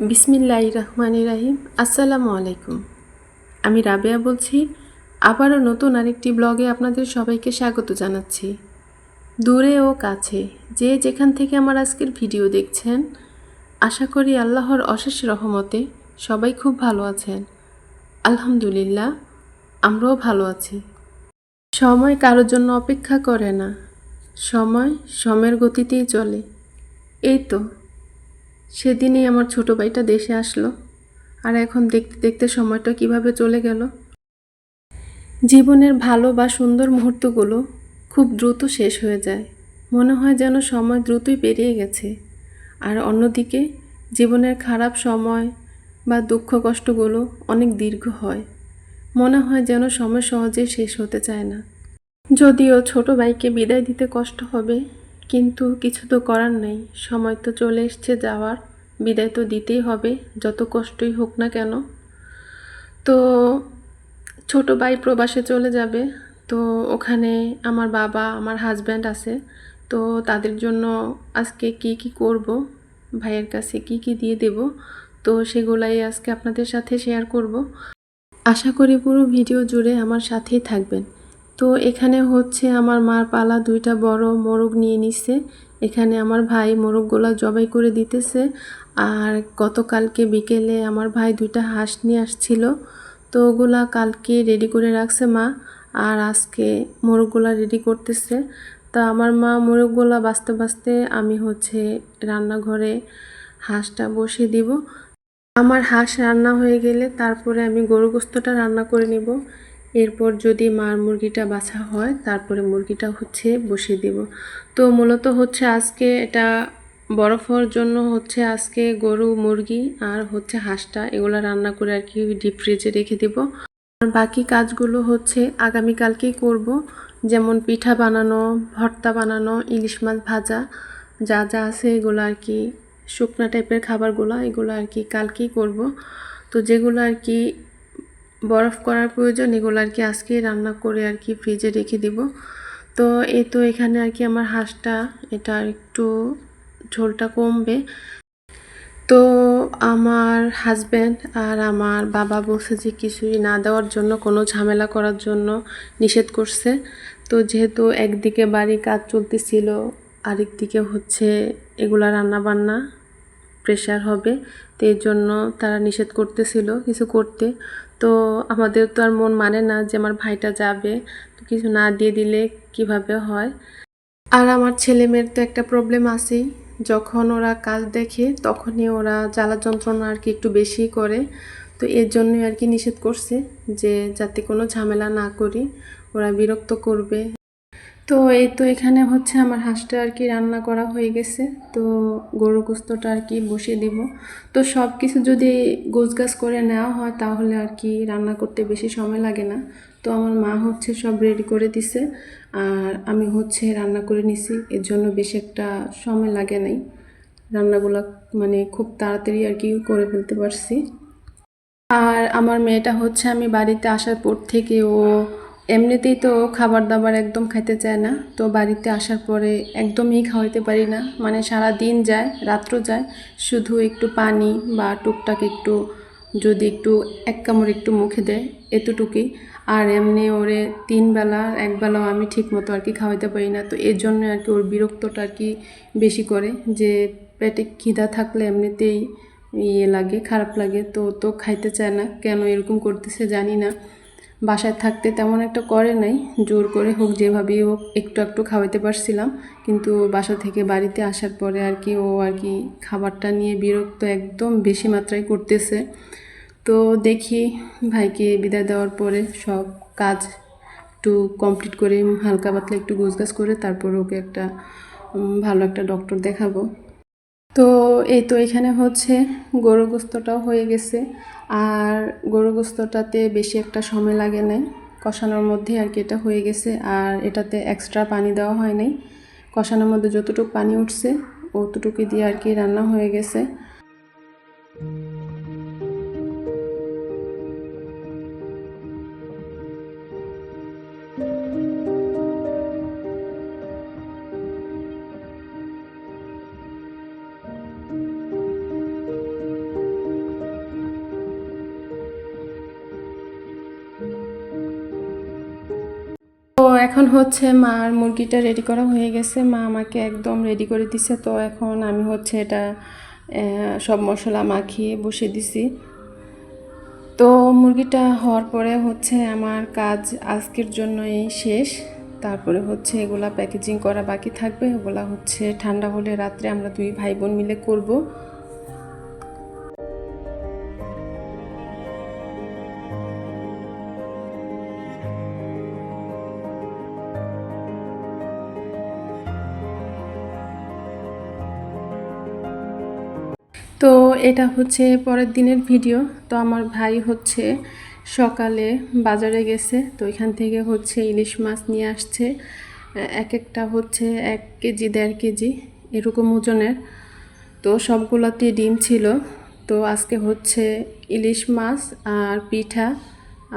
বিসমিল্লাহ রহমান রাহিম আসসালামু আলাইকুম। আমি রাবেয়া বলছি, আবারও নতুন আরেকটি ব্লগে আপনাদের সবাইকে স্বাগত জানাচ্ছি। দূরে ও কাছে যে যেখান থেকে আমার আজকের ভিডিও দেখছেন, আশা করি আল্লাহর অশেষ রহমতে সবাই খুব ভালো আছেন। আলহামদুলিল্লাহ, আমরাও ভালো আছি। সময় কারোর জন্য অপেক্ষা করে না। সময় সময়ের গতিতেই চলে। এই তো সেদিনই আমার ছোট ভাইটা দেশে আসলো আর এখন দেখতে দেখতে সময়টা কীভাবে চলে গেল। জীবনের ভালো বা সুন্দর মুহূর্তগুলো খুব দ্রুত শেষ হয়ে যায়। মনে হয় যেন সময় দ্রুতই পেরিয়ে গেছে। আর অন্যদিকে জীবনের খারাপ সময় বা দুঃখ কষ্টগুলো অনেক দীর্ঘ হয়। মনে হয় যেন সময় সহজেই শেষ হতে চায় না। যদিও ছোট ভাইকে বিদায় দিতে কষ্ট হবে কিন্তু কিছু তো করার নেই। সময় তো চলে এসছে যাওয়ার। বিদায় তো দিতেই হবে, যত কষ্টই হোক না কেন। তো ছোট ভাই প্রবাসে চলে যাবে। তো ওখানে আমার বাবা, আমার হাজব্যান্ড আছে। তো তাদের জন্য আজকে কি কি করব, ভাইয়ের কাছে কি কি দিয়ে দেব, তো সেগুলাই আজকে আপনাদের সাথে শেয়ার করব। আশা করি পুরো ভিডিও জুড়ে আমার সাথেই থাকবেন। তো এখানে হচ্ছে আমার মার পালা দুইটা বড় মোরগ নিয়ে নিছে। এখানে আমার ভাই মোরগগুলা জবাই করে দিতেছে। আর গতকালকে বিকেলে আমার ভাই দুইটা হাঁস নিয়ে আসছিল। তো ওগুলা কালকে রেডি করে রাখছে মা, আর আজকে মোরগগুলা রেডি করতেছে। তা আমার মা মোরগগুলা বাঁচতে বাঁচতে আমি হচ্ছে রান্নাঘরে হাঁসটা বসিয়ে দিব। আমার হাঁস রান্না হয়ে গেলে তারপরে আমি গরু গোস্তটা রান্না করে নিব। এরপর যদি মার মুরগিটা বাছা হয়, তারপরে মুরগিটা হচ্ছে বসিয়ে দিব। তো মূলত হচ্ছে আজকে এটা বরফ হওয়ার জন্য হচ্ছে আজকে গরু, মুরগি আর হচ্ছে হাঁসটা এগুলো রান্না করে আর কি ডিপ ফ্রিজে রেখে দেব। আর বাকি কাজগুলো হচ্ছে আগামীকালকেই করব। যেমন পিঠা বানানো, ভর্তা বানানো, ইলিশ মাছ ভাজা, যা যা আছে এগুলো আর কি, শুকনা টাইপের খাবারগুলো এগুলো আর কি কালকেই করব। তো যেগুলো আর কি বরফ করার প্রয়োজন, এগুলো আর কি আজকেই রান্না করে আর কি ফ্রিজে রেখে দিব। তো এই তো এখানে আর কি আমার হাঁসটা, এটা একটু ঝোলটা কমবে। তো আমার হাজব্যান্ড আর আমার বাবা বলছে যে কিছুই না দেওয়ার জন্য, কোনো ঝামেলা করার জন্য নিষেধ করছে। তো যেহেতু একদিকে বাড়ি কাজ চলতেছিল আরেক দিকে হচ্ছে এগুলা রান্না বান্না প্রেশার হবে, তো এর জন্য তারা নিষেধ করতেছিল কিছু করতে। তো আমাদের তো আর মন মানে না যে আমার ভাইটা যাবে, তো কিছু না দিয়ে দিলে কীভাবে হয়? আর আমার ছেলে মেয়ের তো একটা প্রবলেম আছেই। যখন ওরা কাজ দেখে, তখনই ওরা জ্বালা যন্ত্রণা আর কি একটু বেশি করে। তো এর জন্যই আর কি নিষেধ করছে যে যাতে কোনো ঝামেলা না করি, ওরা বিরক্ত করবে। তো এই তো এখানে হচ্ছে আমার হাঁসটা আর কি রান্না করা হয়ে গেছে। তো গরু গোস্তটা আর কি বসিয়ে দিব। তো সব কিছু যদি গোছগাছ করে নেওয়া হয় তাহলে আর কি রান্না করতে বেশি সময় লাগে না। তো আমার মা হচ্ছে সব রেডি করে দিছে। আর আমি হচ্ছে রান্না করে নিছি। এর জন্য বেশি একটা সময় লাগে নাই। রান্নাগুলো মানে খুব তাড়াতাড়ি আর কি করে ফেলতে পারছি। আর আমার মেয়েটা হচ্ছে আমি বাড়িতে আসার পর থেকে ও এমনিতেই তো খাবার দাবার একদম খাইতে চায় না, তো বাড়িতে আসার পরে একদমই খাওয়াইতে পারি না। মানে সারা দিন যায়, রাত্র যায়, শুধু একটু পানি বা টুকটাক একটু যদি একটু এক কামড় একটু মুখে দেয়, এতটুকুই। আর এমনি ওরে তিন বেলা, এক বেলাও আমি ঠিক মতো আর কি খাওয়াইতে পারি না। তো এর জন্য আর কি ওর বিরক্তটা আর কি বেশি করে যে পেটে খিদা থাকলে এমনিতেই ইয়ে লাগে, খারাপ লাগে। তো তো খাইতে চায় না। কেন এরকম করতেছে জানি না। বাসায় থাকতে তেমন একটা করে নাই। জোর করে হোক যেভাবেই হোক, একটু একটু খাওয়াইতে পারছিলাম। কিন্তু বাসা থেকে বাড়িতে আসার পরে আর কি ও আর কি খাবারটা নিয়ে বিরক্ত একদম বেশি মাত্রায় করতেছে। তো দেখি ভাইকে বিদায় দেওয়ার পরে সব কাজ একটু কমপ্লিট করে হালকা পাতলা একটু গোছগাছ করে তারপর ওকে একটা ভালো একটা ডক্টর দেখাবো। তো এই তো এখানে হচ্ছে গরু গোস্তটাও হয়ে গেছে। আর গরু গোস্তটাতে বেশি একটা সময় লাগে নাই। কষানোর মধ্যে আর কি এটা হয়ে গেছে। আর এটাতে এক্সট্রা পানি দেওয়া হয় নাই। কষানোর মধ্যে যতটুকু পানি উঠছে অতটুকু দিয়ে আর কি রান্না হয়ে গেছে। এখন হচ্ছে মার মুরগিটা রেডি করা হয়ে গেছে। মা আমাকে একদম রেডি করে দিছে। তো এখন আমি হচ্ছে এটা সব মশলা মাখিয়ে বসিয়ে দিছি। তো মুরগিটা হওয়ার পরে হচ্ছে আমার কাজ আজকের জন্যই শেষ। তারপরে হচ্ছে এগুলা প্যাকেজিং করা বাকি থাকবে। এগুলা হচ্ছে ঠান্ডা হলে রাত্রে আমরা দুই ভাই বোন মিলে করব। তো এটা হচ্ছে পরের দিনের ভিডিও। তো আমার ভাই হচ্ছে সকালে বাজারে গেছে, তো এখান থেকে হচ্ছে ইলিশ মাছ নিয়ে আসছে। এক একটা হচ্ছে এক কেজি, দেড় কেজি, এরকম ওজনের। তো সবগুলোতে ডিম ছিল। তো আজকে হচ্ছে ইলিশ মাছ আর পিঠা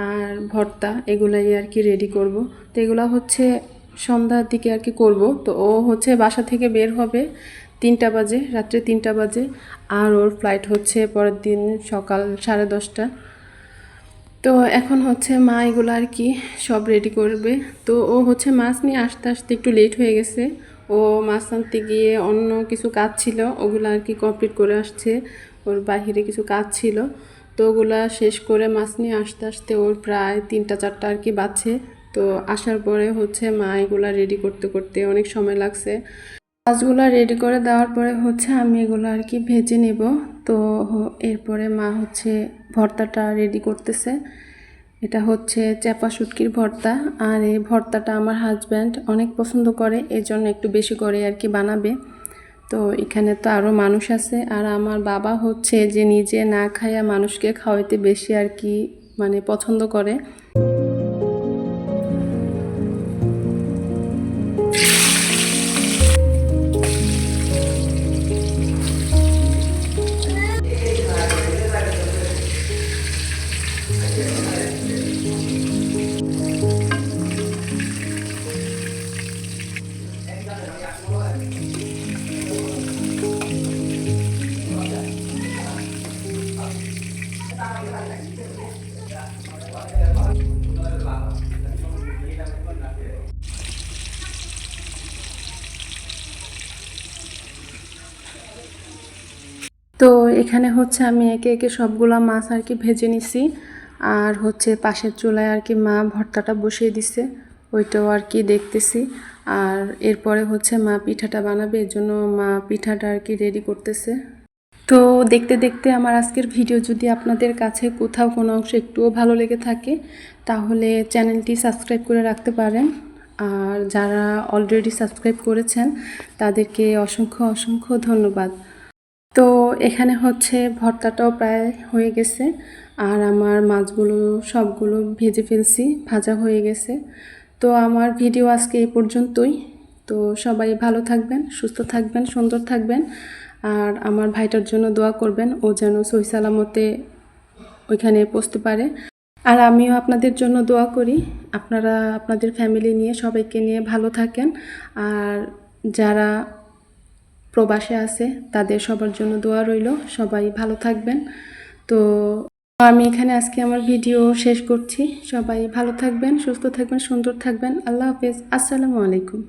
আর ভর্তা এগুলাই আর কি রেডি করব। তো এগুলো হচ্ছে সন্ধ্যার দিকে আর কি করব। তো ও হচ্ছে বাসা থেকে বের হবে। তিনটা বাজে, রাত্রে তিনটা বাজে, আর ওর ফ্লাইট হচ্ছে পরের দিন সকাল সাড়ে দশটা। তো এখন হচ্ছে মা এগুলো আর কি সব রেডি করবে। তো ও হচ্ছে মাছ নিয়ে আসতে আসতে একটু লেট হয়ে গেছে। ও মাছ আনতে গিয়ে অন্য কিছু কাজ ছিল, ওগুলো আর কি কমপ্লিট করে আসছে। ওর বাহিরে কিছু কাজ ছিল। তো ওগুলা শেষ করে মাছ নিয়ে আসতে আসতে ওর প্রায় তিনটা, চারটা আর কি বাজছে। তো আসার পরে হচ্ছে মা এগুলা রেডি করতে করতে অনেক সময় লাগছে। মাছগুলো রেডি করে দেওয়ার পরে হচ্ছে আমি এগুলো আর কি ভেজে নেব। তো এরপরে মা হচ্ছে ভর্তাটা রেডি করতেছে। এটা হচ্ছে চাপা শুটকির ভর্তা। আর এই ভর্তাটা আমার হাজব্যান্ড অনেক পছন্দ করে এই জন্য একটু বেশি করে আর কি বানাবে। তো এখানে তো আরও মানুষ আছে। আর আমার বাবা হচ্ছে যে নিজে না খাইয়া মানুষকে খাওয়াইতে বেশি আর কি মানে পছন্দ করে। তো এখানে হচ্ছে আমি একে একে সবগুলা মাছ আর কি ভেজে নিছি। আর হচ্ছে পাশের চুলায় আর কি মা ভর্তাটা বসিয়ে দিছে, ওইটাও আর কি দেখতেছি। আর এরপরে হচ্ছে মা পিঠাটা বানাবে, এর জন্য মা পিঠাটা আর কি রেডি করতেছে। তো দেখতে দেখতে আমার আজকের ভিডিও যদি আপনাদের কাছে কোথাও কোনো অংশ একটুও ভালো লেগে থাকে, তাহলে চ্যানেলটি সাবস্ক্রাইব করে রাখতে পারেন। আর যারা অলরেডি সাবস্ক্রাইব করেছেন, তাদেরকে অসংখ্য অসংখ্য ধন্যবাদ। তো এখানে হচ্ছে ভর্তাটাও প্রায় হয়ে গেছে। আর আমার মাছগুলো, সবগুলো ভেজে ফেলছি, ভাজা হয়ে গেছে। তো আমার ভিডিও আজকে এই পর্যন্তই। তো সবাই ভালো থাকবেন, সুস্থ থাকবেন, সুন্দর থাকবেন। আর আমার ভাইটার জন্য দোয়া করবেন, ও যেন সহি সালামতে ওইখানে পৌঁছতে পারে। আর আমিও আপনাদের জন্য দোয়া করি, আপনারা, আপনাদের ফ্যামিলি নিয়ে, সবাইকে নিয়ে ভালো থাকেন। আর যারা প্রবাসে আছে, তাদের সবার জন্য দোয়া রইল, সবাই ভালো থাকবেন। তো আমি এখানে আজকে আমার ভিডিও শেষ করছি। সবাই ভালো থাকবেন, সুস্থ থাকবেন, সুন্দর থাকবেন। আল্লাহ হাফেজ। আসসালামু আলাইকুম।